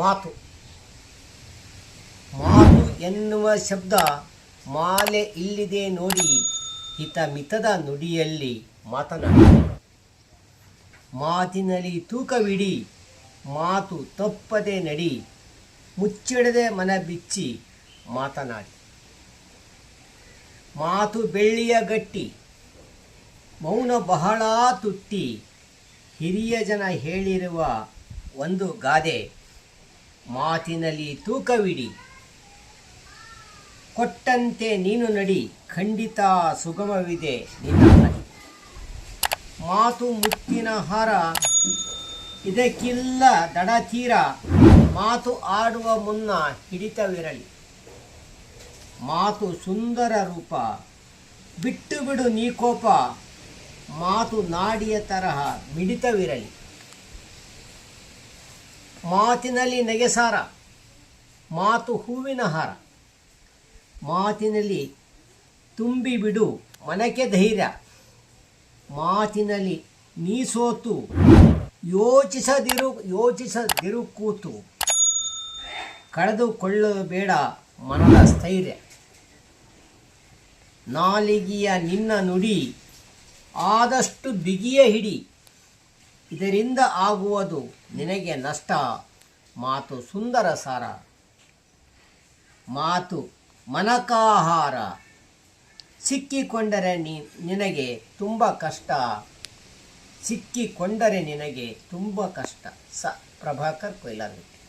ಮಾತು. ಮಾತು ಎನ್ನುವ ಶಬ್ದ ಮಾಲೆ ಇಲ್ಲಿದೆ ನೋಡಿ, ಹಿತ ಮಿತದ ನುಡಿಯಲ್ಲಿ ಮಾತನಾಡಿ. ಮಾತಿನಲ್ಲಿ ತೂಕವಿಡಿ, ಮಾತು ತಪ್ಪದೆ ನಡಿ, ಮುಚ್ಚಿಡದೆ ಮನ ಬಿಚ್ಚಿ ಮಾತನಾಡಿ. ಮಾತು ಬೆಳ್ಳಿಯ ಗಟ್ಟಿ, ಮೌನ ಬಹಳ ತುಟ್ಟಿ, ಹಿರಿಯ ಜನ ಹೇಳಿರುವ ಒಂದು ಗಾದೆ. ಮಾತಿನಲ್ಲಿ ತೂಕವಿಡಿ. ಕೊಟ್ಟಂತೆ ನೀನು ನಡಿ, ಖಂಡಿತ ಸುಗಮವಿದೆ ನಿನ್ನ ಮಾತು ಮುತ್ತಿನ ಹಾರ, ಇದಕ್ಕಿಲ್ಲ ದಡ ತೀರ. ಮಾತು ಆಡುವ ಮುನ್ನ ಹಿಡಿತವಿರಲಿ. ಮಾತು ಸುಂದರ ರೂಪ, ಬಿಟ್ಟು ಬಿಡು ನೀ ಕೋಪ. ಮಾತು ನಾಡಿಯ ತರಹ ಮಿಡಿತವಿರಲಿ. ಮಾತಿನಲ್ಲಿ ನೆಗೆಸಾರ, ಮಾತು ಹೂವಿನ ಹಾರ. ಮಾತಿನಲ್ಲಿ ತುಂಬಿ ಬಿಡು ಮನಕ್ಕೆ ಧೈರ್ಯ. ಮಾತಿನಲ್ಲಿ ನೀ ಸೋತು ಯೋಚಿಸದಿರು ಯೋಚಿಸದಿರು ಕೂತು. ಕಳೆದುಕೊಳ್ಳಬೇಡ ಮನದ ಸ್ಥೈರ್ಯ. ನಾಲಿಗೆಯ ನಿನ್ನ ನುಡಿ, ಆದಷ್ಟು ಬಿಗಿಯ ಹಿಡಿ. ಇದರಿಂದ ಆಗುವುದು ನಿನಗೆ ನಷ್ಟ. ಮಾತು ಸುಂದರ ಸಾರ. ಮಾತು ಮನಕಾಹಾರ. ಸಿಕ್ಕಿಕೊಂಡರೆ ನಿನಗೆ ತುಂಬ ಕಷ್ಟ. ಸಿಕ್ಕಿಕೊಂಡರೆ ನಿನಗೆ ತುಂಬ ಕಷ್ಟ. ಸ, ಪ್ರಭಾಕರ್ ಕೊಯ್ಲಾರ್ಗುಟ್ಟಿ